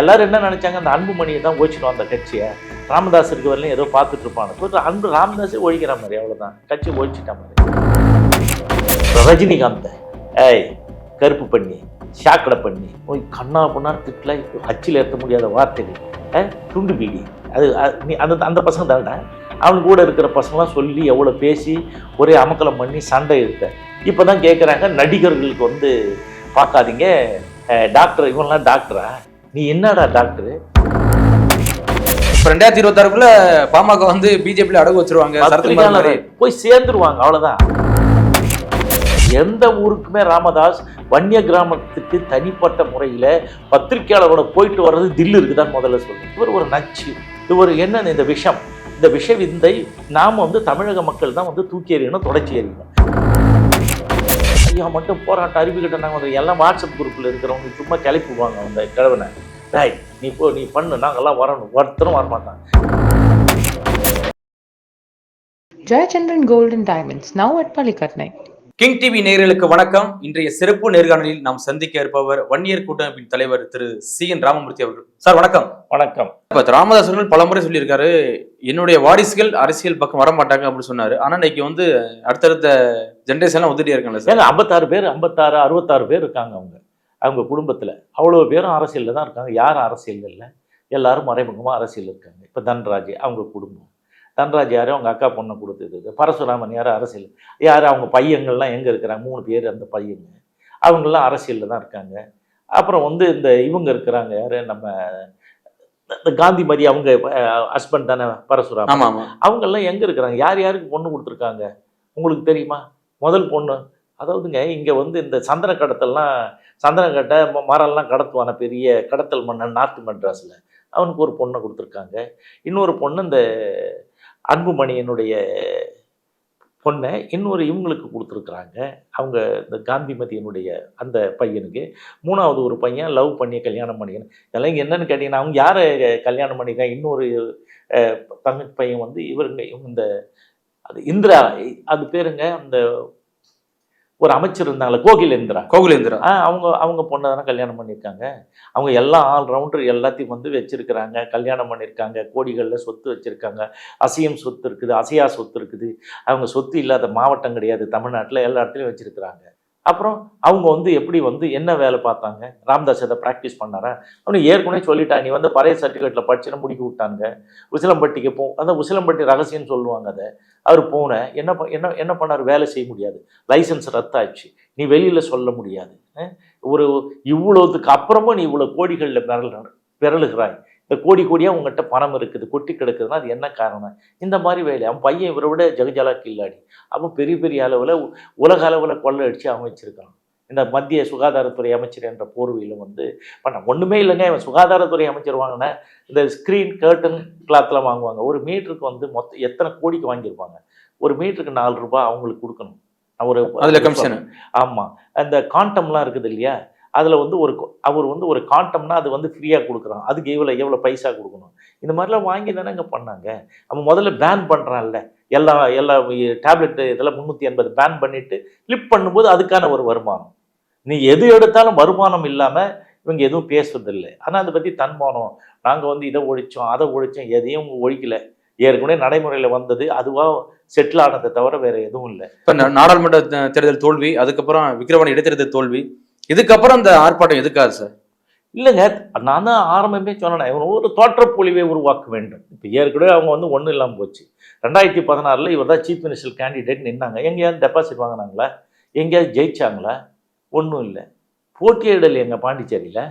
எல்லாரும் என்ன நினைச்சாங்க? அந்த அன்புமணியை தான் ஓச்சிடும் அந்த கட்சியை. ராமதாஸ் இருக்க வரலையும் ஏதோ பார்த்துட்டு இருப்பானு அன்பு ராமதாஸே ஒழிக்கிற மாதிரி அவ்வளோதான் கட்சி ஒழிச்சிட்ட மாதிரி. ரஜினிகாந்த் ஏய் கருப்பு பண்ணி சாக்கடை பண்ணி ஓய் கண்ணா பொண்ணா திட்டல அச்சில் ஏற்ற முடியாத வார்த்தைகள். துண்டு பீடி. அது நீ அந்த அந்த பசங்க தானே அவங்க கூட இருக்கிற பசங்களாம் சொல்லி எவ்வளோ பேசி ஒரே அமக்கலம் பண்ணி சண்டை எடுத்த. இப்போ தான் கேட்குறாங்க நடிகர்களுக்கு வந்து பார்க்காதீங்க. டாக்டர் இவங்களாம் டாக்டரா? நீ என்னடா டாக்டரு ரெண்டாயிரத்தி இருபத்தாறுக்குள்ள பாமக வந்து பிஜேபியில அடகு வச்சிருவாங்க போய் சேர்ந்துருவாங்க அவ்வளவுதான். எந்த ஊருக்குமே ராமதாஸ் வன்னிய கிராமத்துக்கு தனிப்பட்ட முறையில பத்திரிகையாளரோட போயிட்டு வர்றது தில்லு இருக்குதான் முதல்ல சொல்லுங்க இவர் ஒரு நச்சு. இவர் என்ன இந்த விஷம். இந்த விஷ விந்தை நாம வந்து தமிழக மக்கள் தான் வந்து தூக்கி எறியணும் தொடச்சி எறியணும். ஐயா மட்டும் போராட்டம் அறிவிக்கிட்ட நாங்கள் வந்து எல்லாம் வாட்ஸ்அப் குரூப்பில் இருக்கிறவங்க சும்மா கிளப்பி விடுவாங்க அந்த கிழவனை. டேய் நீ போ நீ பண்ணு நாங்கெல்லாம் வரணும். ஒருத்தரும் Jayachandran Gold and Diamonds, now at Palikatnai. King TV நேயர்களுக்கு வணக்கம். இன்றைய சிறப்பு நேர்காணலில் நாம் சந்திக்க இருப்பவர் வன்னியர் கூட்டமைப்பின் தலைவர் திரு சி என் ராமமூர்த்தி அவர்கள். சார் வணக்கம். வணக்கம். இப்ப ராமதாஸ் அவர்கள் பலமுறை சொல்லியிருக்காரு என்னுடைய வாரிசுகள் அரசியல் பக்கம் வர மாட்டாங்க அப்படின்னு சொன்னாரு. ஆனா இன்னைக்கு வந்து அடுத்தடுத்த ஜென்ரேஷன் எல்லாம் வந்துட்டே இருக்காங்க சார் ஐம்பத்தாறு பேர் ஐம்பத்தாறு அறுபத்தாறு பேர் இருக்காங்க அவங்க. அவங்க குடும்பத்தில். அவ்வளோ பேரும் அரசியலில் தான் இருக்காங்க. யார் அரசியல் இல்லை? எல்லாரும் மறைமுகமாக அரசியல் இருக்காங்க. இப்போ தன்ராஜ் அவங்க குடும்பம். தன்ராஜ் யார்? அவங்க அக்கா பொண்ணை கொடுத்தது. பரசுராமன் யார்? அரசியல். யார்? அவங்க பையங்கள்லாம் எங்கே இருக்கிறாங்க? மூணு பேர் அந்த பையங்க. அவங்கெல்லாம் அரசியலில் தான் இருக்காங்க. அப்புறம் வந்து இந்த இவங்க இருக்கிறாங்க. யார்? நம்ம இந்த காந்திமதி அவங்க ஹஸ்பண்ட் தானே பரசுராமன். அவங்கெல்லாம் எங்கே இருக்கிறாங்க? யார் யாருக்கு பொண்ணு கொடுத்துருக்காங்க? உங்களுக்கு தெரியுமா? முதல் பொண்ணு. அதாவதுங்க இங்கே வந்து இந்த சந்தன கடத்தல்லாம் சந்தன கட்டை மரம்லாம் கடத்துவான பெரிய கடத்தல் மன்னன் நார்த் மெட்ராஸில். அவனுக்கு ஒரு பொண்ணை கொடுத்துருக்காங்க. இன்னொரு பொண்ணு இந்த அன்புமணியனுடைய பொண்ணை இன்னொரு இவங்களுக்கு கொடுத்துருக்குறாங்க. அவங்க இந்த காந்திமதியனுடைய அந்த பையனுக்கு. மூணாவது ஒரு பையன் லவ் பண்ணி கல்யாணம் பண்ணிக்கணும் இதெல்லாம் என்னென்னு என்னன்னு கேட்டிங்கன்னா அவங்க யாரை கல்யாணம் பண்ணிக்க இன்னொரு தங்க பையன் வந்து இவருங்க இவங்க இந்த அது இந்திரா அது பேருங்க அந்த ஒரு அமைச்சர் இருந்தாங்களே கோகுலேந்திரா. ஆ அவங்க அவங்க பொண்ணை தானே கல்யாணம் பண்ணியிருக்காங்க. அவங்க எல்லா ஆல் ரவுண்டர் எல்லாத்தையும் வந்து வச்சிருக்கிறாங்க. கல்யாணம் பண்ணியிருக்காங்க. கோடிகளில் சொத்து வச்சிருக்காங்க. அசையும் சொத்து இருக்குது அசையா சொத்து இருக்குது. அவங்க சொத்து இல்லாத மாவட்டம் கிடையாது. தமிழ்நாட்டில் எல்லா இடத்துலையும் வச்சிருக்கிறாங்க. அப்புறம் அவங்க வந்து எப்படி வந்து என்ன வேலை பார்த்தாங்க? ராம்தாஸ் அதை ப்ராக்டிஸ் பண்ணாரா? அவனு ஏற்கனவே சொல்லிட்டான் நீ வந்து பழைய சர்டிஃபிகேட்டில் படிச்சுன்னு முடிக்க விட்டாங்க உசிலம்பட்டிக்கு போ. அந்த உசிலம்பட்டி ரகசியம்னு சொல்லுவாங்க அதை. அவர் போன என்ன என்ன என்ன பண்ணார்? வேலை செய்ய முடியாது. லைசன்ஸ் ரத்தாச்சு நீ வெளியில் சொல்ல முடியாது. ஒரு இவ்வளோத்துக்கு அப்புறமும் நீ இவ்வளோ கோடிகளில் பெறல் பெறலுகிறாய் கோடி கோடியாக உங்கள்கிட்ட பணம் இருக்குது கொட்டி கிடக்குதுன்னா அது என்ன காரணம்? இந்த மாதிரி வேலை. அவன் பையன் இவரை விட ஜெகஜாலா கில்லாடி. அப்போ பெரிய பெரிய அளவில் உலக அளவில் கொள்ளை அடித்து அவன் வச்சிருக்கான் இந்த மத்திய சுகாதாரத்துறை அமைச்சர் என்ற போர்வையில் வந்து பண்ண ஒன்றுமே இல்லைங்க. இவன் சுகாதாரத்துறை அமைச்சர் வாங்கின இந்த ஸ்க்ரீன் கர்டன் கிளாத்லாம் வாங்குவாங்க. ஒரு மீட்டருக்கு வந்து மொத்தம் எத்தனை கோடிக்கு வாங்கியிருப்பாங்க? ஒரு மீட்டருக்கு நாலு ரூபாய் அவங்களுக்கு கொடுக்கணும். ஒரு அதுல கமிஷன். ஆமாம் அந்த காண்டம்லாம் இருக்குது இல்லையா? அதில் வந்து ஒரு அவர் வந்து ஒரு காட்டம்னா அது வந்து ஃப்ரீயாக கொடுக்குறான். அதுக்கு எவ்வளோ எவ்வளோ பைசா கொடுக்கணும்? இந்த மாதிரிலாம் வாங்கி தானே இங்கே பண்ணாங்க? அவன் முதல்ல பேன் பண்ணுறான்ல எல்லா எல்லா டேப்லெட்டு இதெல்லாம் முந்நூற்றி எண்பது பேன் பண்ணிவிட்டு லிப் பண்ணும்போது அதுக்கான ஒரு வருமானம். நீ எது எடுத்தாலும் வருமானம் இல்லாமல் இவங்க எதுவும் பேசுறதில்லை. ஆனால் அதை பற்றி தன்மானம். நாங்கள் வந்து இதை ஒழித்தோம் அதை ஒழித்தோம் எதையும் இவங்க ஒழிக்கல. ஏற்கனவே நடைமுறையில் வந்தது அதுவாக செட்டில் ஆனதை தவிர வேறு எதுவும் இல்லை. இப்போ நாடாளுமன்ற தேர்தல் தோல்வி அதுக்கப்புறம் விக்ரவாணி இடைத்தேர்தல் தோல்வி இதுக்கப்புறம் அந்த ஆர்ப்பாட்டம் எதுக்காது சார்? இல்லைங்க நான் தான் ஆரம்பமே சொன்னேன் இவன் ஒரு தோற்றப்பொழிவை உருவாக்க வேண்டும். இப்போ ஏற்கனவே அவங்க வந்து ஒன்றும் இல்லாமல் போச்சு. ரெண்டாயிரத்தி பதினாறில் இவர் தான் சீஃப் மினிஸ்டர் கேண்டிடேட் நின்னாங்க. எங்கேயாவது டெபாசிட் வாங்கினாங்களா? எங்கேயாவது ஜெயிச்சாங்களா? ஒன்றும் இல்லை. போட்டியிடல் எங்கள் பாண்டிச்சேரியில்?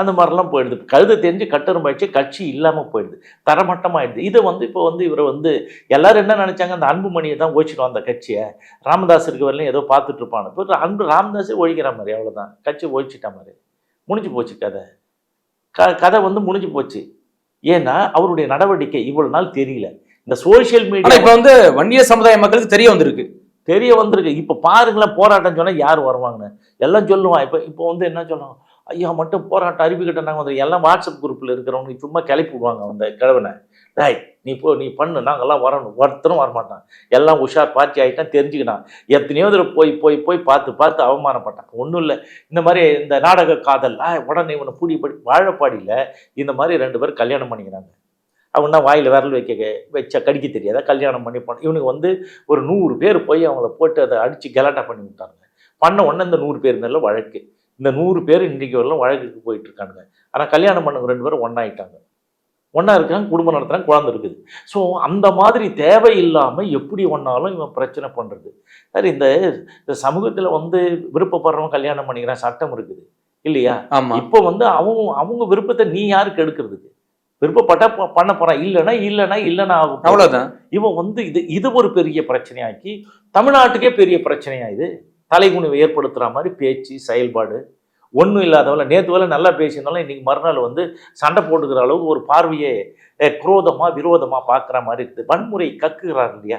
அந்த மாதிரிலாம் போயிடுது. கழுதை தெரிஞ்சு கட்டரும்பாய்ச்சி கட்சி இல்லாமல் போயிடுது. தரமட்டமாயிடுது. இது வந்து இப்போ வந்து இவரை வந்து எல்லாரும் என்ன நினைச்சாங்க? அந்த அன்புமணியை தான் ஓச்சிடும் அந்த கட்சியை. ராமதாஸ் இருக்க வரலையும் ஏதோ பார்த்துட்டு இருப்பானு. இப்போ அன்பு ராமதாஸே ஒழிக்கிற மாதிரி அவ்வளோதான் கட்சி ஒழிச்சிட்ட மாதிரி. முடிஞ்சு போச்சு கதை. க கதை வந்து முடிஞ்சு போச்சு. ஏன்னா அவருடைய நடவடிக்கை இவ்வளவு நாள் தெரியல. இந்த சோஷியல் ஆனா மீடியா இப்ப வந்து வன்னிய சமுதாய மக்களுக்கு தெரிய வந்திருக்கு. தெரிய வந்திருக்கு. இப்போ பாருங்களேன் போராட்டம் சொன்னால் யார் வருவாங்கன்னு. எல்லாம் சொல்லுவான். இப்போ இப்போ வந்து என்ன சொல்லுவாங்க ஐயா மட்டும் போராட்டம் அறிவிக்கிட்ட நாங்கள் வந்து எல்லாம் வாட்ஸ்அப் குரூப்பில் இருக்கிறவங்க சும்மா கிளப்பி விடுவாங்க அந்த கிழவனை. டாய் நீ போ நீ பண்ணு நாங்கெல்லாம் வரணும். ஒருத்தரும் வரமாட்டான். எல்லாம் உஷார் பார்ட்டி ஆகிட்டான் தெரிஞ்சுக்கிட்டான். எத்தனையோ தடவை போய் போய் போய் பார்த்து பார்த்து அவமானப்பட்டான். ஒன்றும் இல்லை. இந்த மாதிரி இந்த நாடக காதல் ஆ, உடனே இவனை பூடி படி வாழப்பாடியில் இந்த மாதிரி ரெண்டு பேரும் கல்யாணம் பண்ணிக்கிறாங்க. அவனா வாயில் விரல் வைக்க வச்ச கடிக்க தெரியாத கல்யாணம் பண்ணி பண்ண இவனுக்கு வந்து ஒரு நூறு பேர் போய் அவங்கள போட்டு அதை அடித்து கலாட்டா பண்ணி விட்டாங்க. பண்ண உடனே இந்த நூறு பேர் மேலே வழக்கு. இந்த நூறு பேர் இன்றைக்கு வரலாம் வழக்குக்கு போயிட்டு இருக்கானுங்க ஆனால் கல்யாணம் பண்ணவங்க ரெண்டு பேரும் ஒன்றாயிட்டாங்க ஒன்றா இருக்காங்க குடும்பம் நடத்துகிறாங்க குழந்தை இருக்குது. ஸோ அந்த மாதிரி தேவையில்லாமல் எப்படி ஒன்றாலும் இவன் பிரச்சனை பண்ணுறது சார் இந்த சமூகத்தில் வந்து விருப்பப்படுறவன் கல்யாணம் பண்ணிக்கிறான் சட்டம் இருக்குது. இல்லையா? இப்போ வந்து அவங்க அவங்க விருப்பத்தை நீ யாருக்கு எடுக்கிறதுக்கு? விருப்பப்பட்டா பண்ண போறான். இல்லைன்னா இல்லைன்னா இல்லைன்னா ஆகும் போகுது. அவ்வளவுதான். இவன் வந்து இது இது ஒரு பெரிய பிரச்சனையாக்கி தமிழ்நாட்டுக்கே பெரிய பிரச்சனையா இது? தலைகுனிவை ஏற்படுத்துகிற மாதிரி பேச்சு செயல்பாடு. ஒன்றும் இல்லாதவள நேற்று வேலை நல்லா பேசியிருந்தாலும் இன்றைக்கி மறுநாள் வந்து சண்டை போட்டுக்கிற அளவுக்கு ஒரு பார்வையை குரோதமாக விரோதமாக பார்க்குற மாதிரி இருக்குது. வன்முறை கக்குகிறார் இல்லையா?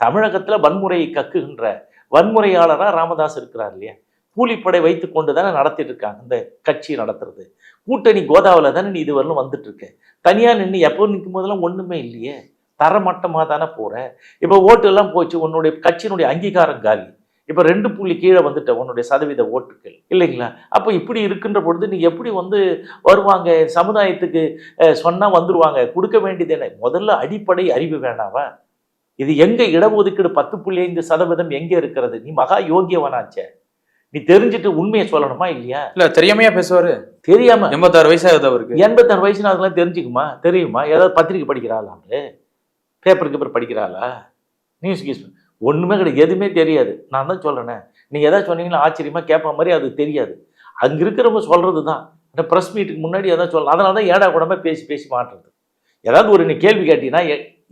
தமிழகத்தில் வன்முறையை கக்குகின்ற வன்முறையாளராக ராமதாஸ் இருக்கிறார் இல்லையா? கூலிப்படை வைத்து கொண்டு தானே நடத்திட்டு இருக்காங்க இந்த கட்சி நடத்துறது. கூட்டணி கோதாவில் தானே நீ இதுவரையிலும் வந்துட்டு இருக்க தனியாக நின்று எப்போ நிற்கும் போதெல்லாம் ஒன்றுமே இல்லையே. தரமட்டமாக தானே போகிற இப்போ ஓட்டு எல்லாம் போச்சு உன்னுடைய கட்சியினுடைய அங்கீகாரம் காலி. இப்போ ரெண்டு புள்ளி கீழே வந்துட்ட உன்னுடைய சதவீத ஓட்டுகள் இல்லைங்களா? அப்போ இப்படி இருக்கின்ற பொழுது நீ எப்படி வந்து வருவாங்க? சமுதாயத்துக்கு சொன்னால் வந்துருவாங்க? கொடுக்க வேண்டியது என்ன? முதல்ல அடிப்படை அறிவு வேணாவா? இது எங்க இடஒதுக்கீடு பத்து புள்ளி ஐந்து சதவீதம் எங்க இருக்கிறது? நீ மகா யோகியவனாச்சே. நீ தெரிஞ்சுட்டு உண்மையை சொல்லணுமா இல்லையா? இல்ல தெரியாமையா பேசுவாரு? தெரியாம எண்பத்தாறு வயசாகுது அவருக்கு. எண்பத்தாறு வயசுல அதெல்லாம் தெரிஞ்சுக்குமா? தெரியுமா? ஏதாவது பத்திரிக்கை படிக்கிறாளா அவரு பேப்பர் பேப்பர் படிக்கிறாளா? நியூஸ் கீஸ் ஒன்றுமே கிடையாது. எதுவுமே தெரியாது. நான் தான் சொல்கிறேனே நீங்கள் எதாவது சொன்னீங்கன்னா ஆச்சரியமாக கேட்ப மாதிரி அது தெரியாது. அங்கே இருக்கிறவங்க சொல்கிறது தான் இந்த ப்ரெஸ் மீட்டுக்கு முன்னாடி எதாவது சொல்லலாம் அதனால தான் ஏடா கூடமே பேசி பேசி மாட்டுறது. ஏதாவது ஒரு நீ கேள்வி கேட்டீங்கன்னா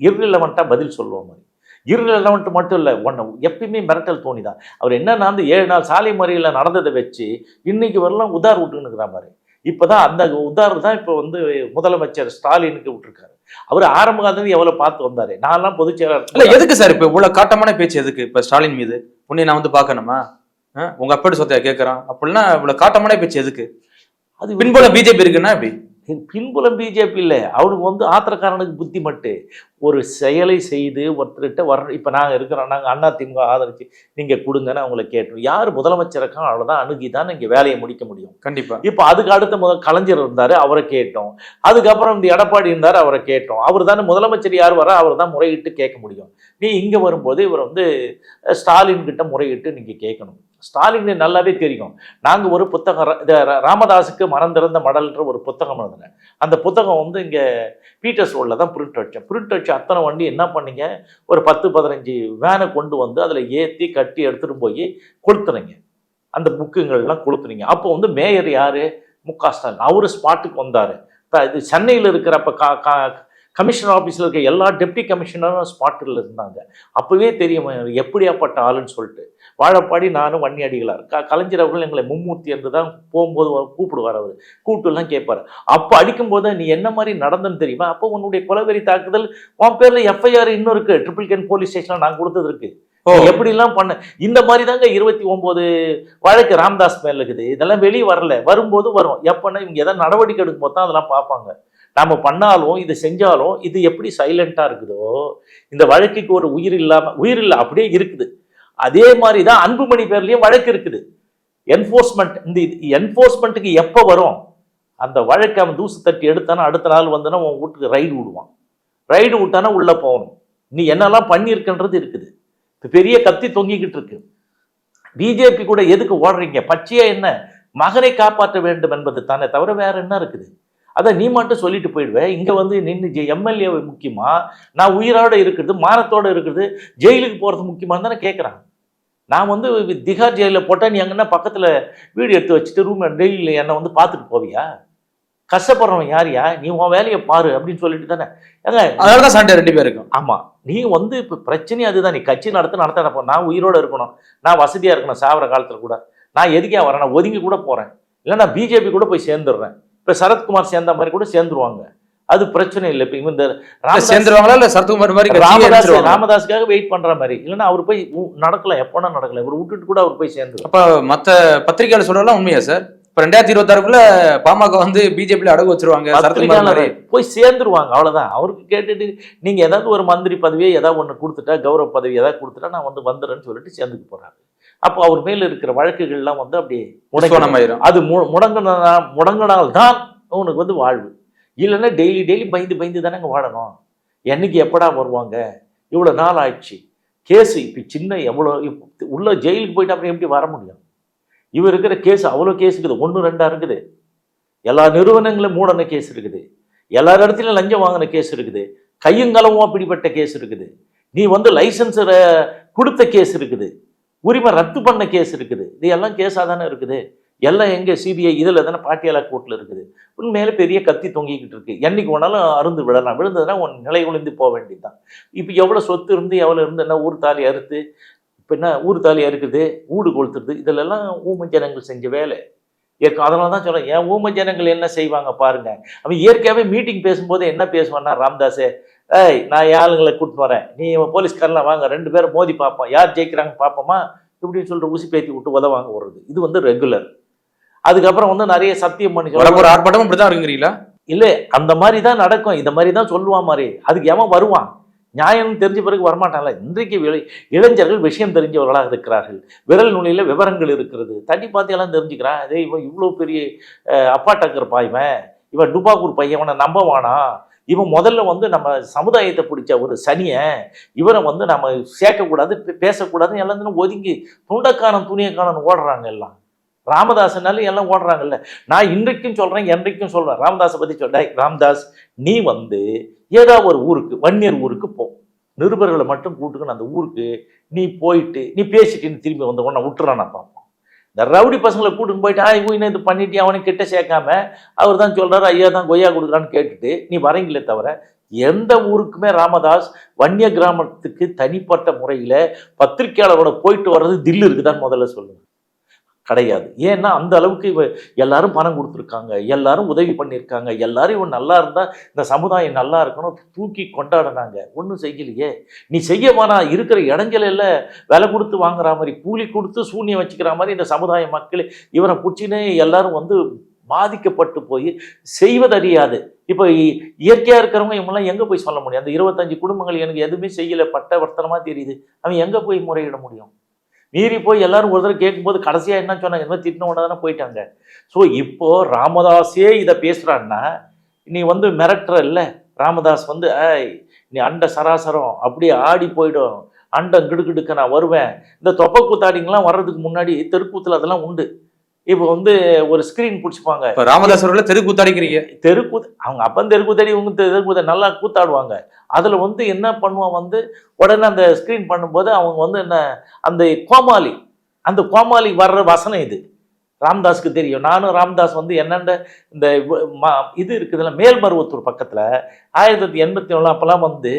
இர்ரிலவெண்ட்டாக பதில் சொல்லுவோம் மாதிரி. இர்ரிலவெண்ட் மட்டும் இல்லை ஒன்று எப்பயுமே மிரட்டல் தோணி தான் அவர் என்னன்னா அந்த ஏழு நாள் சாலை மறியலில் நடந்ததை வச்சு இன்னைக்கு வரலாம் உதார் விட்டுன்னுக்கிற மாதிரி. இப்போ தான் அந்த உதார் தான் இப்போ வந்து முதலமைச்சர் ஸ்டாலினுக்கு விட்டுருக்காரு. அவர் ஆரம்ப காலத்துல எவ்வளோ பார்த்து வந்தார்? நான்லாம் பொதுச் இல்ல செயலாளர் எதுக்கு சார் இப்ப இவ்வளவு காட்டமான பேச்சு எதுக்கு? இப்ப ஸ்டாலின் மீது. உன்னை நான் வந்து பார்க்கணுமா? ஆ? உங்க அப்படி சொத்தையா கேட்கறான் அப்படின்னா இவ்வளவு காட்டமான பேச்சு எதுக்கு? அது பின்புலம் பிஜேபி இருக்குன்னா இப்படி பின்புலம் பிஜேபி இல்லை. அவனுக்கு வந்து ஆத்திரக்காரனுக்கு புத்தி மட்டு. ஒரு செயலை செய்து ஒருத்தர்கிட்ட வர இப்போ நாங்கள் இருக்கிறோம் நாங்கள் அண்ணா திமுக ஆதரிச்சு நீங்கள் கொடுங்கன்னு அவங்கள கேட்டோம் யார் முதலமைச்சருக்கோ அவ்வளோதான் அணுகி தான் இங்கே வேலையை முடிக்க முடியும். கண்டிப்பா. இப்போ அதுக்கு அடுத்த முதல் கலைஞர் இருந்தார் அவரை கேட்டோம். அதுக்கப்புறம் இந்த எடப்பாடி இருந்தார் அவரை கேட்டோம். அவர் தானே முதலமைச்சர் யார் வரா அவர் தான் முறையிட்டு கேட்க முடியும். நீ இங்கே வரும்போது இவர் வந்து ஸ்டாலின் கிட்ட முறையிட்டு நீங்கள் கேட்கணும். ஸ்டாலின் நல்லாவே தெரியும். நாங்கள் ஒரு புத்தகம் ர- ர- ராமதாஸுக்கு மறந்திருந்த மடல்ன்ற ஒரு புத்தகம் எழுதினேன். அந்த புத்தகம் வந்து இங்கே பீட்டர்ஸ் ரோடில் தான் பிரிண்ட் வச்சேன். பிரிண்ட் வச்ச அத்தனை வண்டி என்ன பண்ணீங்க? ஒரு பத்து பதினஞ்சு வேனை கொண்டு வந்து அதில் ஏற்றி கட்டி எடுத்துகிட்டு போய் கொளுத்துனீங்க. அந்த புக்குங்கள்லாம் கொளுத்துனீங்க. அப்போ வந்து மேயர் யார்? மு க ஸ்டாலின். அவர் ஸ்பாட்டுக்கு வந்தார். இது சென்னையில் இருக்கிறப்ப கா கா கமிஷனர் ஆஃபீஸில் இருக்க எல்லா டெப்டி கமிஷனரும் ஸ்பாட்டில் இருந்தாங்க. அப்போவே தெரியும் எப்படியாப்பட்ட ஆளுன்னு சொல்லிட்டு. வாழப்பாடி நானும் வன்னி அடிகளார். க கலைஞர் அவர்கள் எங்களை மும்மூர்த்தி என்று தான் போகும்போது கூப்பிடுவார் அவர். கூப்பிட்டுலாம் கேட்பார். அப்போ அடிக்கும்போது நீ என்ன மாதிரி நடந்தன்னு தெரியுமா? அப்போ உன்னுடைய கொலவெறி தாக்குதல் உன் பேரில் எஃப்ஐஆர் இன்னும் இருக்கு ட்ரிபிள் கேன் போலீஸ் ஸ்டேஷனில் நான் கொடுத்தது இருக்கு. ஓ. நீ எப்படிலாம் பண்ண? இந்த மாதிரி தாங்க இருபத்தி ஒன்பது வழக்கு ராம்தாஸ் மேல இருக்குது. இதெல்லாம் வெளியே வரல. வரும்போது வரும். எப்பன்னா இவங்க எதாவது நடவடிக்கை எடுக்கும் போது தான் அதெல்லாம் பார்ப்பாங்க. நம்ம பண்ணாலும் இது செஞ்சாலும் இது எப்படி சைலண்டா இருக்குதோ இந்த வழக்குக்கு ஒரு உயிர் இல்லாம உயிர் இல்லை அப்படியே இருக்குது. அதே மாதிரி தான் அன்புமணி பேர்லயும் வழக்கு இருக்குது. என்ஃபோர்ஸ்மெண்ட் இந்த என்ஃபோர்ஸ்மெண்ட்டுக்கு எப்போ வரும்? அந்த வழக்கை அவன் தூசு தட்டி எடுத்தானா அடுத்த நாள் வந்தனா உன் வீட்டுக்கு ரைடு விடுவான். ரைடு விட்டானா உள்ளே போகணும். நீ என்னெல்லாம் பண்ணியிருக்கன்றது இருக்குது. இப்போ பெரிய கத்தி தொங்கிக்கிட்டு இருக்கு. பிஜேபி கூட எதுக்கு ஓடுறீங்க? பச்சையா என்ன? மகனை காப்பாற்ற வேண்டும் என்பது தானே தவிர வேற என்ன இருக்குது? அதை நீ மட்டும் சொல்லிட்டு போயிடுவேன் இங்கே வந்து நின்று எம்எல்ஏ முக்கியமா? நான் உயிரோட இருக்கிறது மானத்தோட இருக்கிறது ஜெயிலுக்கு போகிறது முக்கியமானு தானே கேட்குறாங்க நான் வந்து திகார் ஜெயிலில் போட்டால் நீ எங்கன்னா பக்கத்தில் வீடு எடுத்து வச்சுட்டு ரூம் டெய்லியில் என்னை வந்து பார்த்துட்டு போவியா? கஷ்டப்படுறவன் யாரியா? நீ உன் வேலையை பாரு அப்படின்னு சொல்லிட்டு தானே. ஏங்க அதனாலதான் சண்டை ரெண்டு பேருக்கும் ஆமா நீ வந்து இப்போ பிரச்சனையே அதுதான். நீ கட்சி நடத்த நடத்த நடப்போம் நான் உயிரோட இருக்கணும். நான் வசதியா இருக்கணும் சாவர காலத்துல கூட. நான் எதுக்கே வரேன்? நான் ஒதுங்கி கூட போறேன். இல்லை நான் பிஜேபி கூட போய் சேர்ந்துடுறேன். இப்போ சரத்குமார் சேர்ந்த மாதிரி கூட சேர்ந்துருவாங்க. அது பிரச்சனை இல்லை. இப்போ இந்த சேர்ந்துருவாங்களா இல்ல சரத்குமார் மாதிரி ராமதாஸ்? ராமதாஸுக்காக வெயிட் பண்ற மாதிரி. இல்லைன்னா அவர் போய் நடக்கலாம் எப்போனா நடக்கலாம் இவர் விட்டுட்டு கூட அவர் போய் சேர்ந்து அப்ப மத்த பத்திரிகையாளர் சொல்றதெல்லாம் உண்மையா சார்? இப்ப ரெண்டாயிரத்தி இருபத்தாறுக்குள்ள பாமக வந்து பிஜேபியில அடகு வச்சிருவாங்க போய் சேர்ந்துருவாங்க. அவ்வளவுதான். அவருக்கு கேட்டுட்டு நீங்க ஏதாவது ஒரு மந்திரி பதவியை ஏதாவது ஒண்ணு கொடுத்துட்டா கௌரவ பதவி ஏதாவது கொடுத்துட்டா நான் வந்து வந்துடுறேன்னு சொல்லிட்டு சேர்ந்துக்க போறாரு. அப்போ அவர் மேல இருக்கிற வழக்குகள்லாம் வந்து அப்படியே முடங்கி சோனமாயிரும் அது முடங்கினா முடங்கினால் தான் உனக்கு வந்து வாழ்வு. இல்லைன்னா டெய்லி டெய்லி பயந்து பயந்து தானேங்க வாழணும் என்னைக்கு எப்படா வருவாங்க? இவ்வளோ நாள் ஆயிடுச்சு. கேஸ் இப்போ சின்ன எவ்வளோ உள்ள ஜெயிலுக்கு போயிட்டு அப்புறம் எப்படி வர முடியும்? இவர் இருக்கிற கேஸ் அவ்வளோ கேஸ் இருக்குது. ஒன்று ரெண்டாக இருக்குது. எல்லா நிறுவனங்களும் மூடன கேஸ் இருக்குது. எல்லா இடத்துலையும் லஞ்சம் வாங்கின கேஸ் இருக்குது. கையங்களவும் அப்படிப்பட்ட கேஸ் இருக்குது. நீ வந்து லைசன்ஸ் கொடுத்த கேஸ் இருக்குது. உரிமை ரத்து பண்ண கேஸ் இருக்குது. இது எல்லாம் கேஸாக தானே இருக்குது. எல்லாம் எங்கே சிபிஐ இதில் தானே பாட்டியாலா கோர்ட்டில் இருக்குது. உன் மேலே பெரிய கத்தி தொங்கிக்கிட்டு இருக்கு. என்னைக்கு வேணாலும் அருந்து விடலாம். விழுந்ததுன்னா உன் நிலை ஒளிந்து போக வேண்டியதுதான். இப்போ எவ்வளோ சொத்து இருந்து எவ்வளோ இருந்து என்ன ஊர் தாலி அறுத்து இப்போ என்ன ஊர் தாலி அறுக்குது ஊடு கொளுத்துறது இதிலெல்லாம் ஊமை ஜனங்கள் செஞ்ச வேலை. இயற்கை அதனால தான் சொல்கிறேன் ஏன் ஊமை ஜனங்கள் என்ன செய்வாங்க பாருங்க. அவன் இயற்கையாகவே மீட்டிங் பேசும்போது என்ன பேசுவான்னா ராம்தாஸே ஏய் நான் ஆளுங்களை கூப்பிட்டு வரேன்? நீ போலீஸ்காரெலாம் வாங்க. ரெண்டு பேரும் மோதி பார்ப்போம். யார் ஜெயிக்கிறாங்க பார்ப்போமா? இப்படின்னு சொல்லிட்டு ஊசி பேத்தி விட்டு உதவாங்க வருது இது வந்து ரெகுலர் அதுக்கப்புறம் வந்து நிறைய சத்தியம் பண்ணி வடக்கு ஒரு ஆர்ப்பாட்டம் இப்படிதான் இருக்குங்கிறீங்களா? இல்லை அந்த மாதிரி தான் நடக்கும். இந்த மாதிரி தான் சொல்லுவான் மாதிரி. அதுக்கு எவன் வருவான்? நியாயம் தெரிஞ்ச பிறகு வரமாட்டான்ல. இன்றைக்கு இளைஞர்கள் விஷயம் தெரிஞ்சவர்களாக இருக்கிறார்கள். விரல் நுனியில் விவரங்கள் இருக்கிறது. தண்ணி பார்த்தியெல்லாம் தெரிஞ்சுக்கிறான். அதே இவன் இவ்வளோ பெரிய அப்பா டக்கர் பாய்வன் இவன்? டுபாக்கூர் பையன். இவனை நம்பவானா? இவன் முதல்ல வந்து நம்ம சமுதாயத்தை பிடிச்ச ஒரு சனியன். இவரை வந்து நம்ம சேர்க்கக்கூடாது பேசக்கூடாதுன்னு எல்லாத்தையும் ஒதுங்கி துண்டக்காரன் துணியக்காரன் ஓடுறாங்க எல்லாம். ராமதாசனாலும் எல்லாம் ஓடுறாங்கல்ல. நான் இன்றைக்கும் சொல்கிறேன் என்றைக்கும் சொல்கிறேன் ராமதாஸை பற்றி சொல்கிறேன் ராமதாஸ் நீ வந்து ஏதோ ஒரு ஊருக்கு வன்னியர் ஊருக்கு போ. நிருபர்களை மட்டும் கூட்டுக்கணும் அந்த ஊருக்கு நீ போயிட்டு நீ பேசிட்டு நீ திரும்பி வந்து உன்னை விட்டுறான் நான் பார்ப்போம் இந்த ரவுடி பசங்களை கூட்டுன்னு போயிட்டு ஆய் இவன் இது பண்ணிட்டு அவனை கிட்ட சேர்க்காம? அவர் தான் சொல்கிறார் ஐயா தான் கொய்யா கொடுக்குறான்னு கேட்டுட்டு நீ வரீங்களே தவிர எந்த ஊருக்குமே ராமதாஸ் வன்னிய கிராமத்துக்கு தனிப்பட்ட முறையில் பத்திரிகையாளரோட போயிட்டு வர்றது தில்லு இருக்குதான்னு முதல்ல சொல்லுங்கள் கிடையாது. ஏன்னா அந்த அளவுக்கு இவ எல்லாரும் பணம் கொடுத்துருக்காங்க. எல்லாரும் உதவி பண்ணியிருக்காங்க. எல்லாரும் இவன் நல்லா இருந்தால் இந்த சமுதாயம் நல்லா இருக்கணும். தூக்கி கொண்டாடினாங்க. ஒன்றும் செய்யலையே. நீ செய்ய வேணா இருக்கிற இடங்களில் விலை கொடுத்து வாங்குற மாதிரி கூலி கொடுத்து சூன்யம் வச்சுக்கிற மாதிரி இந்த சமுதாய மக்கள் இவரை பிடிச்சின்னு எல்லாரும் வந்து பாதிக்கப்பட்டு போய் செய்வதறியாது. இப்போ இ- இருக்கிறவங்க இவங்கெல்லாம் எங்கே போய் சொல்ல முடியும்? அந்த இருபத்தஞ்சு குடும்பங்கள் எனக்கு எதுவுமே செய்யலை. பட்ட வர்த்தனமாக தெரியுது. அவன் எங்கே போய் முறையிட முடியும்? மீறி போய் எல்லாரும் ஒரு தடவை கேட்கும்போது கடைசியாக என்ன சொன்னாங்க? இந்த மாதிரி திட்டின உடனே தானே போயிட்டாங்க. ஸோ இப்போது ராமதாஸே இதை பேசுகிறான்னா நீ வந்து மிரட்டுற இல்லை? ராமதாஸ் வந்து ஏய் நீ அண்ட சராசரம் அப்படியே ஆடி போயிடும். அண்டம் கிடுகிடுக்க நான் வருவேன். இந்த தொப்பை கூத்தாடிங்கெலாம் வர்றதுக்கு முன்னாடி தெருக்கூத்தில் அதெல்லாம் உண்டு. இப்போ வந்து ஒரு ஸ்க்ரீன் பிடிச்சிப்பாங்க. இப்ப ராமதாஸ் அவர்களை தெரு கூத்தாடிக்கிறீங்க. தெருக்கூத்து அவங்க அப்பன் தெருக்கூத்தாடி இவங்க தெருக்கூத்த நல்லா கூத்தாடுவாங்க. அதில் வந்து என்ன பண்ணுவான் வந்து உடனே அந்த ஸ்க்ரீன் பண்ணும்போது அவங்க வந்து என்ன அந்த கோமாளி அந்த கோமாளி வர்ற வசனம் இது. ராம்தாஸ்க்கு தெரியும். நானும் ராம்தாஸ் வந்து என்னென்ன இந்த இது இருக்குதுல்ல மேல்மருவத்தூர் பக்கத்தில் ஆயிரத்தி தொள்ளாயிரத்தி எண்பத்தி ஒன்று அப்போல்லாம் வந்து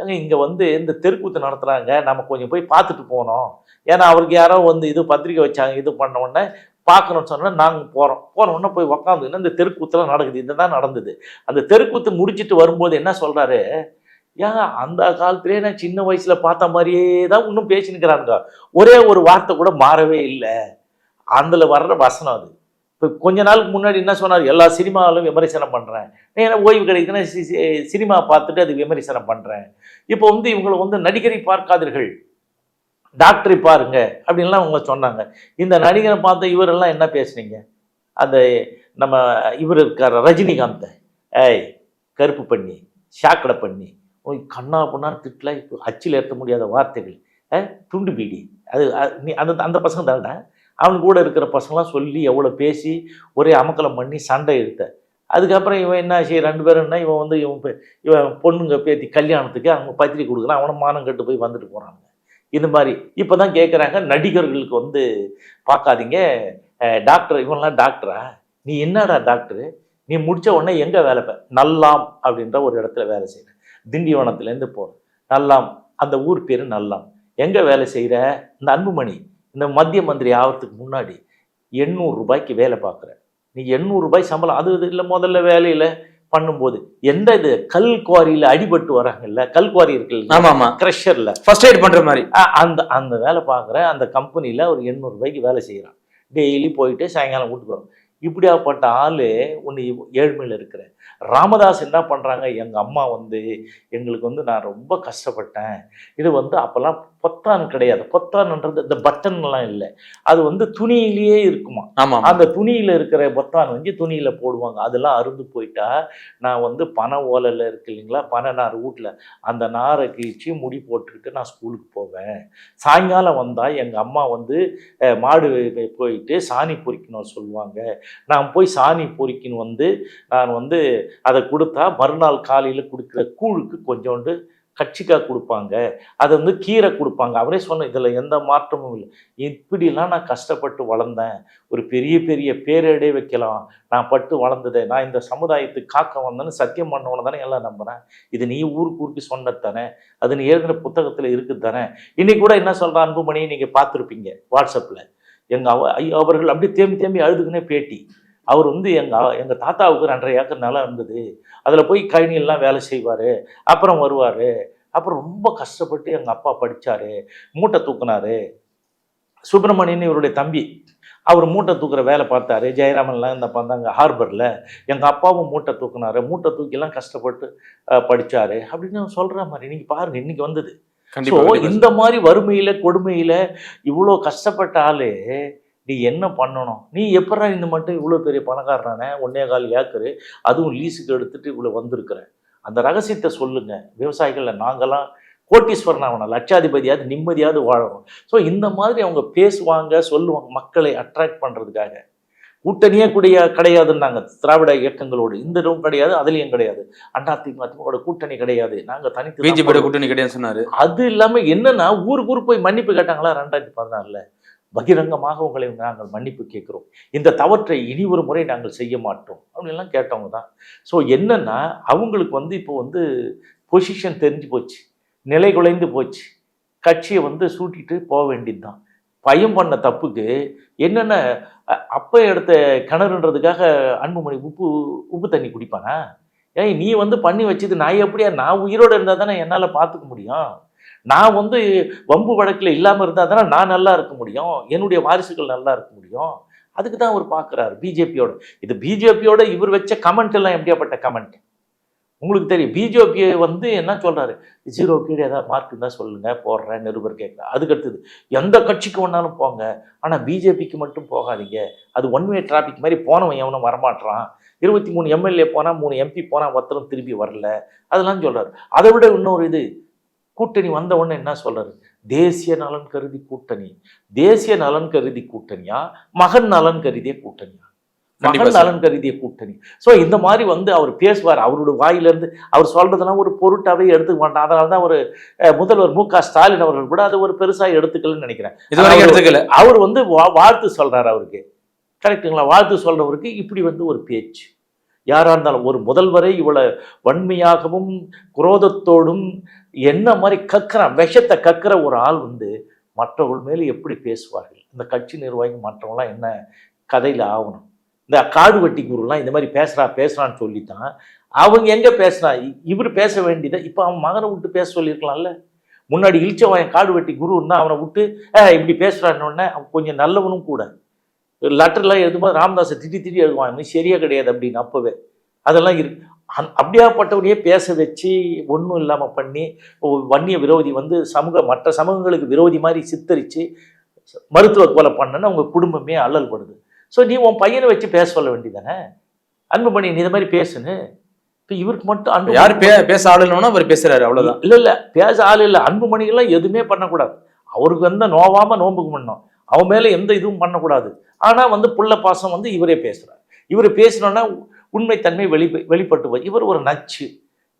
ஏங்க இங்கே வந்து இந்த தெருக்கூத்து நடத்துகிறாங்க நம்ம கொஞ்சம் போய் பார்த்துட்டு போனோம் ஏன்னா அவருக்கு யாரோ வந்து இது பத்திரிக்கை வச்சாங்க இது பண்ண உடனே பார்க்கணும்னு சொன்னால் நாங்கள் போகிறோம் போன உடனே போய் உக்காந்துன்னு இந்த தெருக்கூத்தெல்லாம் நடக்குது? இதுதான் நடந்தது. அந்த தெருக்கூத்து முடிச்சுட்டு வரும்போது என்ன சொல்கிறாரு ஏன் அந்த காலத்திலே நான் சின்ன வயசில் பார்த்த மாதிரியே தான் இன்னும் பேசினுக்கிறாங்க ஒரே ஒரு வார்த்தை கூட மாறவே இல்லை. அதில் வர்ற வசனம் அது. இப்போ கொஞ்ச நாளுக்கு முன்னாடி என்ன சொன்னார்? எல்லா சினிமாவிலும் விமர்சனம் பண்ணுறேன் ஏன்னா ஓய்வு கிடைக்குதுன்னா சி- சினிமா பார்த்துட்டு அது விமர்சனம் பண்ணுறேன் இப்போ வந்து இவங்களை வந்து நடிகரை பார்க்காதீர்கள். டாக்டரை பாருங்க அப்படின்லாம் அவங்க சொன்னாங்க. இந்த நடிகரை பார்த்த இவரெல்லாம் என்ன பேசுனீங்க? அந்த நம்ம இவர் இருக்கார் ரஜினிகாந்த். ஏய் கருப்பு பண்ணி சாக்கடை பண்ணி. ஓய் கண்ணா பொண்ணா திட்டல இப்போ அச்சில் ஏற்ற முடியாத வார்த்தைகள். துண்டு பீடி. அது நீ அந்த அந்த பசங்க தானே அவன் கூட இருக்கிற பசங்களாம் சொல்லி எவ்வளோ பேசி ஒரே அமக்கலம் பண்ணி சண்டை எடுத்த. அதுக்கப்புறம் இவன் என்ன செய்ய ரெண்டு பேரும் என்ன இவன் வந்து இவன் இவன் பொண்ணுங்க பேத்தி கல்யாணத்துக்கு அவங்க பத்திரிக்கை கொடுக்குறான் அவனை மானம் கட்டு போய் வந்துட்டு போகிறாங்க இது மாதிரி. இப்போ தான் கேட்குறாங்க நடிகர்களுக்கு வந்து பார்க்காதீங்க. டாக்டர் இவன்லாம் டாக்டரா நீ என்னடா டாக்டரு நீ முடித்த உடனே எங்கே வேலை ப? நல்லாம் அப்படின்ற ஒரு இடத்துல வேலை செய்கிறேன் திண்டிவனத்துலேருந்து போகிறேன் நல்லாம் அந்த ஊர் பேர் நல்லாம். எங்கே வேலை செய்கிற இந்த அன்புமணி இந்த மத்திய மந்திரி ஆகிறதுக்கு முன்னாடி எண்ணூறு ரூபாய்க்கு வேலை பார்க்குற. நீ எண்ணூறு ரூபாய் சம்பளம் அது இது இல்லை முதல்ல வேலையில். பண்ணும்போது எந்த இது கல் குவாரியில் அடிபட்டு வராங்கல்ல கல் குவாரி இருக்குல்ல ஆமா ஆமா. க்ரஷரில் ஃபர்ஸ்ட் எய்ட் பண்ற மாதிரி. அந்த அந்த வேலை பார்க்குற அந்த கம்பெனியில் ஒரு எண்ணூறு ரூபாய்க்கு வேலை செய்கிறான். டெய்லி போயிட்டு சாயங்காலம் வீட்டுக்கு வரும். இப்படியாப்பட்ட ஆள் ஒன்று ஏழ்மையில் இருக்கிற. ராமதாஸ் என்ன பண்ணுறாங்க எங்கள் அம்மா வந்து எங்களுக்கு வந்து நான் ரொம்ப கஷ்டப்பட்டேன். இது வந்து அப்போல்லாம் பொத்தான் கிடையாது. பொத்தான்ன்றது இந்த பட்டன்லாம் இல்லை. அது வந்து துணியிலேயே இருக்குமா? ஆமா ஆமா. அந்த துணியில் இருக்கிற பொத்தான் வந்து துணியில் போடுவாங்க. அதெல்லாம் அருந்து போயிட்டா நான் வந்து பனை ஓலையில் இருக்கு இல்லைங்களா? பனை நார் வீட்டில் அந்த நாரை கீழ்ச்சி முடி போட்டுக்கிட்டு நான் ஸ்கூலுக்கு போவேன். சாயங்காலம் வந்தால் எங்கள் அம்மா வந்து மாடு போயிட்டு சாணி பொறிக்கணும் சொல்லுவாங்க. நான் போய் சாணி பொறிக்கணும் வந்து நான் வந்து அதை கொடுத்தா மறுநாள் காலையில் கொடுக்குற கூழுக்கு கொஞ்சோண்டு கட்சிக்காய் கொடுப்பாங்க. அது வந்து கீரை கொடுப்பாங்க. அவரே சொன்ன இதில் எந்த மாற்றமும் இல்லை. இப்படிலாம் நான் கஷ்டப்பட்டு வளர்ந்தேன். ஒரு பெரிய பெரிய பேரேடே வைக்கலாம். நான் பட்டு வளர்ந்ததே. நான் இந்த சமுதாயத்துக்கு காக்க வந்தேன்னு சத்தியம் பண்ணவன தானே எல்லாம் நம்புகிறேன் இது நீ ஊருக்கு ஊருக்கு சொன்ன தானே. அது நீ எழுதின புத்தகத்தில் இருக்குது தானே. இன்னைக்கு கூட என்ன சொல்கிற அன்புமணி? நீங்கள் பார்த்துருப்பீங்க வாட்ஸ்அப்பில் எங்கள் அவ அவர்கள் அப்படியே தேம்பி தேம்பி அழுதுக்குனே பேட்டி. அவர் வந்து எங்கள் எங்கள் தாத்தாவுக்கு ரெண்டரை ஏக்கர் நிலம் இருந்தது. அதில் போய் கழனியெல்லாம் வேலை செய்வார். அப்புறம் வருவார். அப்புறம் ரொம்ப கஷ்டப்பட்டு எங்கள் அப்பா படித்தார் மூட்டை தூக்குனாரு. சுப்பிரமணியன் இவருடைய தம்பி. அவர் மூட்டை தூக்குற வேலை பார்த்தாரு. ஜெயராமன்லாம் இந்த பார்த்தாங்க ஹார்பரில். எங்கள் அப்பாவும் மூட்டை தூக்குனாரு. மூட்டை தூக்கிலாம் கஷ்டப்பட்டு படிச்சாரு. அப்படின்னு சொல்கிற மாதிரி இன்னைக்கு பாருங்க இன்னைக்கு வந்தது. ஸோ. இந்த மாதிரி வறுமையில கொடுமையில இவ்வளோ கஷ்டப்பட்ட ஆளு நீ என்ன பண்ணணும்? நீ எப்படா இந்த மட்டும் இவ்வளோ பெரிய பணக்காரனானே? ஒன்னே கால் ஏக்கரு அதுவும் லீஸுக்கு எடுத்துட்டு இவ்வளோ வந்திருக்கிற. அந்த ரகசியத்தை சொல்லுங்க. விவசாயிகள்ல நாங்கெல்லாம் கோட்டீஸ்வரன் ஆகணும். லட்சாதிபதியாவது நிம்மதியாவது வாழணும். ஸோ இந்த மாதிரி அவங்க பேசுவாங்க சொல்லுவாங்க மக்களை அட்ராக்ட் பண்ணுறதுக்காக கூட்டணியே கூடிய கிடையாதுன்னாங்க. திராவிட இயக்கங்களோடு. இந்த இதுவும் கிடையாது அதுலேயும் கிடையாது. அண்ணா திமுக கூட்டணி கிடையாது. நாங்கள் தனித்து தான் பிஜேபியோட கூட்டணி கிடையாது சொன்னாரு. அது இல்லாம என்னன்னா ஊருக்கு ஊர் போய் மன்னிப்பு கேட்டாங்களா ரெண்டாயிரத்தி பதினாறுல? பகிரங்கமாக உங்களை நாங்கள் மன்னிப்பு கேட்குறோம். இந்த தவற்றை இனி ஒரு முறை நாங்கள் செய்ய மாட்டோம். அப்படின்லாம் கேட்டவங்க தான். ஸோ என்னென்னா அவங்களுக்கு வந்து இப்போ வந்து பொசிஷன் தெரிஞ்சு போச்சு. நிலை குலைந்து போச்சு. கட்சியை வந்து சூட்டிட்டு போக வேண்டியது தான் பயம் பண்ண தப்புக்கு என்னென்ன அப்போ எடுத்த கிணறுன்றதுக்காக அன்புமணி உப்பு உப்பு தண்ணி குடிப்பானா? ஏய் நீ வந்து பண்ணி வச்சது நான் எப்படியா? நான் உயிரோடு இருந்தால் தானே என்னால் பார்த்துக்க முடியும்? நான் வந்து வம்பு வழக்கில் இல்லாமல் இருந்தால் தானே நான் நல்லா இருக்க முடியும்? என்னுடைய வாரிசுகள் நல்லா இருக்க முடியும்? அதுக்கு தான் அவர் பார்க்குறாரு பிஜேபியோட. இது பிஜேபியோட இவர் வச்ச கமெண்ட் எல்லாம் எப்படியாப்பட்ட கமெண்ட் உங்களுக்கு தெரியும். பிஜேபி வந்து என்ன சொல்கிறாரு ஜீரோ கீழே ஏதாவது மார்க் இருந்தால் சொல்லுங்கள் போடுறேன் நிருபர் கேட்குறேன் அதுக்கு அடுத்தது எந்த கட்சிக்கு வேணாலும் போங்க. ஆனால் பிஜேபிக்கு மட்டும் போகாதீங்க. அது ஒன் வே டிராஃபிக் மாதிரி போனவன் எவனும் வரமாட்டான் இருபத்தி மூணு எம்எல்ஏ போனால் மூணு எம்பி போனால் ஒருத்தரும் திரும்பி வரல. அதெல்லாம் சொல்கிறார் அதை விட இன்னொரு இது கூட்டணி வந்த உடனே என்ன சொல்றாரு? தேசிய நலன் கருதி கூட்டணி. தேசிய நலன் கருதி கூட்டணியா? மகன் நலன் கருதிய கூட்டணியா? மகன். நலன் கருதிய கூட்டணி. ஸோ இந்த மாதிரி வந்து அவர் பேசுவார். அவரோட வாயிலிருந்து அவர் சொல்றதெல்லாம் ஒரு பொருட்டாவே எடுத்துக்க மாட்டான் அதனால தான் ஒரு முதல்வர் மு க ஸ்டாலின் அவர்கள் கூட அதை ஒரு பெருசா எடுத்துக்கலன்னு நினைக்கிறேன். எடுத்துக்கல. அவர் வந்து வா- வாழ்த்து சொல்றாரு அவருக்கு. கரெக்டுங்களா வாழ்த்து சொல்றவருக்கு இப்படி வந்து ஒரு பேச்சு. யாராக இருந்தாலும் ஒரு முதல்வரை இவ்வளோ வன்மையாகவும் குரோதத்தோடும் என்ன மாதிரி கக்குறான் விஷத்தை கக்குற ஒரு ஆள் வந்து மற்றவர்கள் மேலே எப்படி பேசுவார்கள்? இந்த கட்சி நிர்வாகி மற்றவங்களாம் என்ன கதையில் ஆகணும்? இந்த காடு வட்டி குருலாம் இந்த மாதிரி பேசுகிறா பேசுகிறான்னு சொல்லி சொல்லித்தான். அவங்க எங்கே பேசுனா? இ- இவர் பேச வேண்டியதை இப்போ அவன் மகனை விட்டு பேச சொல்லியிருக்கலாம்ல. முன்னாடி இழிச்சவன் காடு வெட்டி குருன்னா அவனை விட்டு இப்படி பேசுகிறான்னு அவன் கொஞ்சம் நல்லவனும் கூட. லெட்டர்லாம் எழுதும்போது ராமதாஸை திட்டி திட்டி எழுதுவான் நீ சரியா கிடையாது அப்படின்னு அப்பவே. அதெல்லாம் இருக்கு அந்- அப்படியாப்பட்டவனையே பேச வச்சு ஒன்றும் இல்லாமல் பண்ணி வன்னிய விரோதி வந்து சமூக மற்ற சமூகங்களுக்கு விரோதி மாதிரி சித்தரித்து மருத்துவ கொலை பண்ணன்னு அவங்க குடும்பமே அல்லல் படுது ஸோ நீ உன் பையனை வச்சு பேச சொல்ல வேண்டியதானே? அன்புமணி நீ இந்த மாதிரி பேசுன்னு. இப்போ இவருக்கு மட்டும் அன்பு யார் பே பேச ஆளுனா அவர் பேசுறாரு அவ்வளவுதான். இல்ல இல்ல பேச ஆள் இல்ல. அன்புமணிகள்லாம் எதுவுமே பண்ணக்கூடாது. அவருக்கு வந்து நோவாம நோம்புக்கு பண்ணணும் அவன் மேல எந்த இதுவும் பண்ணக்கூடாது. ஆனா வந்து புள்ள பாசம் வந்து இவரே பேசுறார். இவர் பேசணும்னா உண்மைத்தன்மை வெளி வெளிப்பட்டு போய் இவர் ஒரு நச்சு.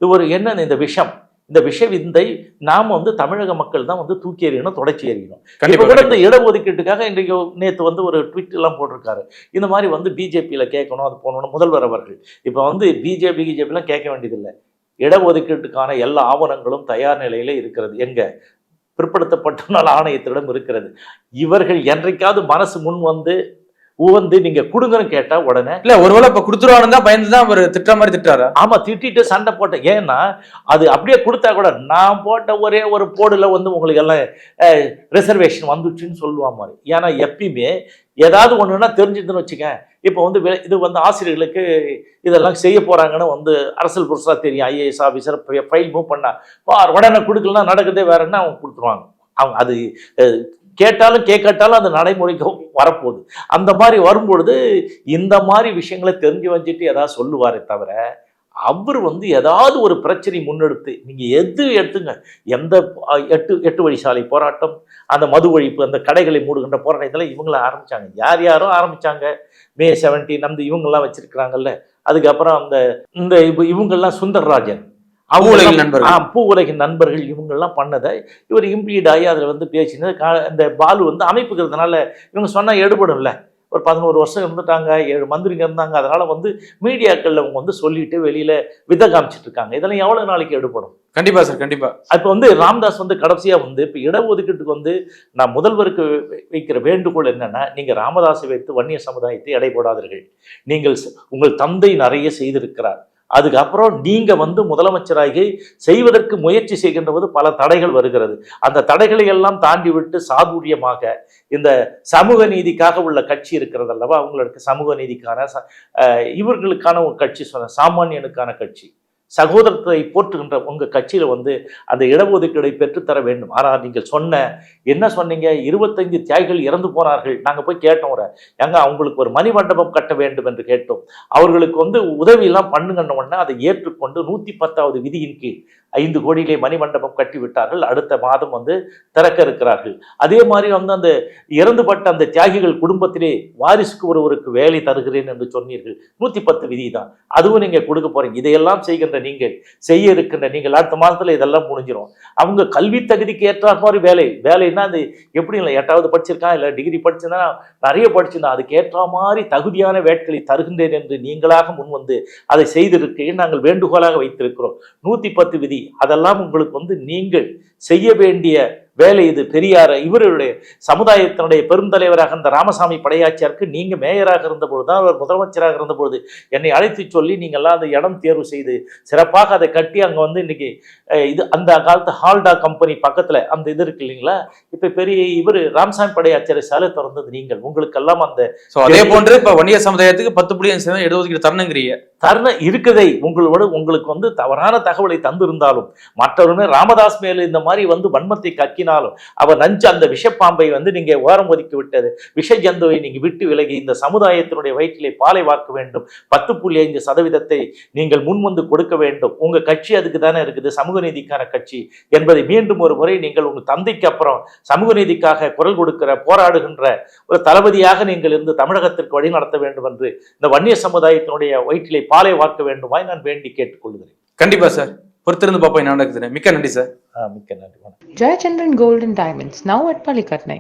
இது ஒரு என்ன இந்த விஷம் இந்த விஷ விந்தை நாம வந்து தமிழக மக்கள் தான் வந்து தூக்கி எறியணும் தொடச்சி எறியணும். இப்ப கூட. இந்த இடஒதுக்கீட்டுக்காக இன்றைக்கு நேத்து வந்து ஒரு ட்வீட் எல்லாம் போட்டிருக்காரு. இந்த மாதிரி வந்து பிஜேபியில கேட்கணும் அது போகணும் முதல்வர் அவர்கள். இப்போ வந்து பிஜேபி பிஜேபிலாம் கேட்க வேண்டியதில்லை. இடஒதுக்கீட்டுக்கான எல்லா ஆவணங்களும் தயார் நிலையில இருக்கிறது. எங்க? பிற்படுத்தப்பட்ட நாள் ஆணையத்திடம் இருக்கிறது. இவர்கள் என்றைக்காவது மனசு முன் வந்து உவந்து நீங்க கொடுங்கன்னு கேட்டா உடனே இல்ல ஒருவேளை இப்ப கொடுத்துருவானு தான் பயந்து தான் அவர் திட்டுற மாதிரி திட்டாரா ஆமா திட்டிட்டு சண்டை போட்டேன் ஏன்னா அது அப்படியே கொடுத்தா கூட நான் போட்ட ஒரே ஒரு போடுல வந்து உங்களுக்கு எல்லாம் ரிசர்வேஷன் வந்துச்சுன்னு சொல்லுவா மாதிரி ஏன்னா எப்பயுமே ஏதாவது ஒண்ணுன்னா தெரிஞ்சுதுன்னு வச்சுக்க இப்போ வந்து இது வந்து ஆசிரியர்களுக்கு இதெல்லாம் செய்ய போறாங்கன்னு வந்து அரசியல் புதுசாக தெரியும். ஐஏஎஸ் ஆஃபீஸர் ஃபைல் மூவ் பண்ணா உடனே கொடுக்கலாம் நடக்குதே வேறன்னா அவங்க கொடுத்துருவாங்க? அவங்க அது கேட்டாலும் கேட்கட்டாலும் அது நடைமுறைக்கு வரப்போகுது. அந்த மாதிரி வரும்பொழுது இந்த மாதிரி விஷயங்களை தெரிஞ்சு வச்சுட்டு ஏதாவது சொல்லுவாரே தவிர அவர் வந்து ஏதாவது ஒரு பிரச்சனை முன்னெடுத்து நீங்கள் எது எடுத்துங்க எந்த எட்டு எட்டு வழி சாலை போராட்டம் அந்த மது ஒழிப்பு அந்த கடைகளை மூடுகின்ற போராட்டம் இதெல்லாம் இவங்கள ஆரம்பித்தாங்க யார் யாரோ ஆரம்பித்தாங்க மே செவன்டீன் அந்த இவங்கெல்லாம் வச்சுருக்குறாங்கல்ல. அதுக்கப்புறம் அந்த இந்த இவ- இவங்கெல்லாம் சுந்தர்ராஜன். பூ உலகின் நண்பர்கள். இவங்கெல்லாம் பண்ணதை இவர் இம்ப்ளீட் ஆகி அதில் வந்து பேசினது. கா- இந்த பாலு வந்து அமைப்புக்கிறதுனால இவங்க சொன்னால் எடுபடும்ல. ஒரு பதினோரு வருஷம் இருந்துட்டாங்க ஏழு மந்திரிங்க இருந்தாங்க. அதனால வந்து மீடியாக்களில் அவங்க வந்து சொல்லிட்டு வெளியில வித காமிச்சிட்டு இருக்காங்க. இதெல்லாம் எவ்வளவு நாளைக்கு எடுபடும்? கண்டிப்பா சார் கண்டிப்பா. இப்போ வந்து ராம்தாஸ் வந்து கடைசியா வந்து இப்போ இடஒதுக்கீட்டுக்கு வந்து நான் முதல்வருக்கு வைக்கிற வேண்டுகோள் என்னன்னா நீங்க ராமதாஸை வைத்து வன்னிய சமுதாயத்தை எடை போடாதீர்கள். நீங்கள் உங்கள் தந்தை நிறைய செய்திருக்கிறார். அதுக்கப்புறம் நீங்கள் வந்து முதலமைச்சராகி செய்வதற்கு முயற்சி செய்கின்ற போது பல தடைகள் வருகிறது. அந்த தடைகளை எல்லாம் தாண்டி விட்டு சாதுரியமாக இந்த சமூக நீதிக்காக உள்ள கட்சி இருக்கிறது அல்லவா அவங்களுக்கு சமூக நீதிக்கான ச- இவர்களுக்கான ஒரு கட்சி சொன்ன சாமானியனுக்கான கட்சி. சகோதரத்தை போற்றுகின்ற உங்கள் கட்சியில் வந்து அந்த இடஒதுக்கீடை பெற்றுத்தர வேண்டும். ஆனால் நீங்கள் சொன்ன என்ன சொன்னீங்க? இருபத்தைந்து தியாகிகள் இறந்து போனார்கள். நாங்கள் போய் கேட்டோம் எங்க ஏங்க அவங்களுக்கு ஒரு மணிமண்டபம் கட்ட வேண்டும் என்று கேட்டோம். அவர்களுக்கு வந்து உதவியெல்லாம் பண்ணுங்கன்ன உடனே அதை ஏற்றுக்கொண்டு நூற்றி பத்தாவது விதியின் கீழ் ஐந்து கோடியிலே மணிமண்டபம் கட்டிவிட்டார்கள். அடுத்த மாதம் வந்து திறக்க இருக்கிறார்கள். அதே மாதிரி வந்து அந்த இறந்துபட்ட அந்த தியாகிகள் குடும்பத்திலே வாரிசுக்கு ஒருவருக்கு வேலை தருகிறேன் என்று சொன்னீர்கள். நூற்றி பத்து விதி தான் அதுவும் நீங்கள் கொடுக்க போறீங்க. இதையெல்லாம் செய்கின்ற நீங்கள் செய்ய இருக்கின்ற நீங்கள் அடுத்த மாதத்தில் இதெல்லாம் முடிஞ்சிடும் அவங்க கல்வி தகுதிக்கு ஏற்ற மாதிரி வேலை. வேலைன்னா அது? எப்படி இல்லை? எட்டாவது படிச்சிருக்கான் இல்லை டிகிரி படிச்சிருந்தா? நிறைய படிச்சிருந்தான் அதுக்கு ஏற்ற மாதிரி தகுதியான வேட்களை தருகின்றேன் என்று நீங்களாக முன்வந்து அதை செய்திருக்கையை நாங்கள் வேண்டுகோளாக வைத்திருக்கிறோம். நூற்றி பத்து விதி அதெல்லாம் உங்களுக்கு வந்து நீங்கள் செய்ய வேண்டிய வேலை இது. பெரியார் இவருடைய சமுதாயத்தினுடைய பெருந்தலைவராக இந்த ராமசாமி படையாச்சியாருக்கு நீங்க மேயராக இருந்தபொழுது தான் அவர் முதலமைச்சராக இருந்தபொழுது என்னை அழைத்து சொல்லி நீங்கள்லாம் அந்த இடம் தேர்வு செய்து சிறப்பாக அதை கட்டி அங்க வந்து இன்னைக்கு இது அந்த காலத்து ஹால்டா கம்பெனி பக்கத்துல அந்த இது இருக்கு இல்லைங்களா? இப்ப பெரிய இவர் ராமசாமி படையாச்சியாரை சாலை திறந்தது நீங்கள். உங்களுக்கெல்லாம் அந்த அதே போன்று இப்ப வன்னிய சமுதாயத்துக்கு பத்து புள்ளி அஞ்சு சதவீதம் இடஒதுக்கீடு தரணுங்கிறீங்க. தருண இருக்குதை. உங்களோட உங்களுக்கு வந்து தவறான தகவலை தந்திருந்தாலும் மற்றவருமே ராமதாஸ் மேல இந்த மாதிரி வந்து வன்மத்தை கக்கினாலும் அவர் நஞ்சு அந்த விஷப்பாம்பை வந்து நீங்க ஓரம் ஒதுக்கி விட்டது. விஷ ஜந்துவை நீங்க விட்டு விலகி இந்த சமுதாயத்தினுடைய வயிற்றிலே பாலை வாக்க வேண்டும். பத்து புள்ளி ஐந்து சதவீதத்தை நீங்கள் முன்வந்து கொடுக்க வேண்டும். உங்க கட்சி அதுக்கு தானே இருக்குது. சமூக நீதிக்கான கட்சி என்பதை மீண்டும் ஒரு முறை நீங்கள் உங்கள் தந்தைக்கு அப்புறம் சமூக நீதிக்காக குரல் கொடுக்கிற போராடுகின்ற ஒரு தளபதியாக நீங்கள் இருந்து தமிழகத்திற்கு வழி நடத்த வேண்டும் என்று இந்த வன்னிய சமுதாயத்தினுடைய வயிற்றிலே பாலை வார்க்க வேண்டுமாய் நான் வேண்டி கேட்டுக்கொள்கிறேன். கண்டிப்பா சார். பொறுத்திருந்து பார்ப்போம் என்ன நடக்குதுன்னு. மிக்க நன்றி சார் மிக்க நன்றி. Gold and Diamonds, now at Palikatnai.